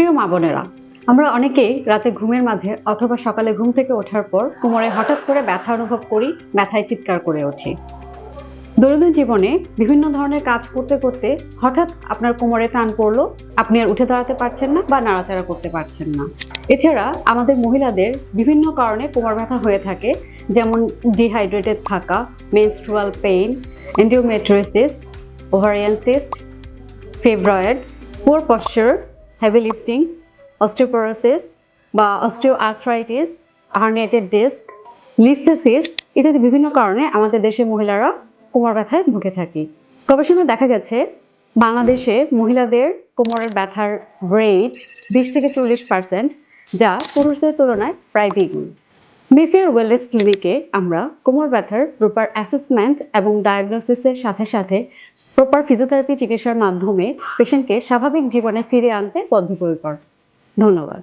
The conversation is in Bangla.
প্রিয় মা বোনেরা, আমরা অনেকেই রাতে ঘুমের মাঝে অথবা সকালে ঘুম থেকে ওঠার পর কোমরে হঠাৎ করে ব্যথা অনুভব করি, ব্যথায় চিৎকার করে ওঠি দৈনন্দিন জীবনে বিভিন্ন ধরনের কাজ করতে করতে হঠাৎ আপনার কোমরে টান পড়ল, আপনি আর উঠে দাঁড়াতে পারছেন না বা নাড়াচাড়া করতে পারছেন না। এছাড়া আমাদের মহিলাদের বিভিন্ন কারণে কোমর ব্যথা হয়ে থাকে, যেমন ডিহাইড্রেটেড থাকা menstrual pain endometriosis ovarian cyst fibroids poor posture heavy lifting osteoporosis বা অস্টিওআর্থ্রাইটিস আর্নেটেড ডিস্ক লিস্থেসিস ইত্যাদি বিভিন্ন কারণে আমাদের দেশের মহিলারা কোমর ব্যথায় ভুগে থাকি। গবেষণায় দেখা গেছে, বাংলাদেশে মহিলাদের কোমরের ব্যথার রেট বিশ থেকে চল্লিশ পার্সেন্ট যা পুরুষদের তুলনায় প্রায় দ্বিগুণ। মিফিয়ার ওয়েলনেস ক্লিনিকে আমরা কোমর ব্যথার প্রপার অ্যাসেসমেন্ট এবং ডায়াগনোসিসের সাথে সাথে প্রপার ফিজিওথেরাপি চিকিৎসার মাধ্যমে পেশেন্টকে স্বাভাবিক জীবনে ফিরে আনতে বদ্ধপরিকর ধন্যবাদ।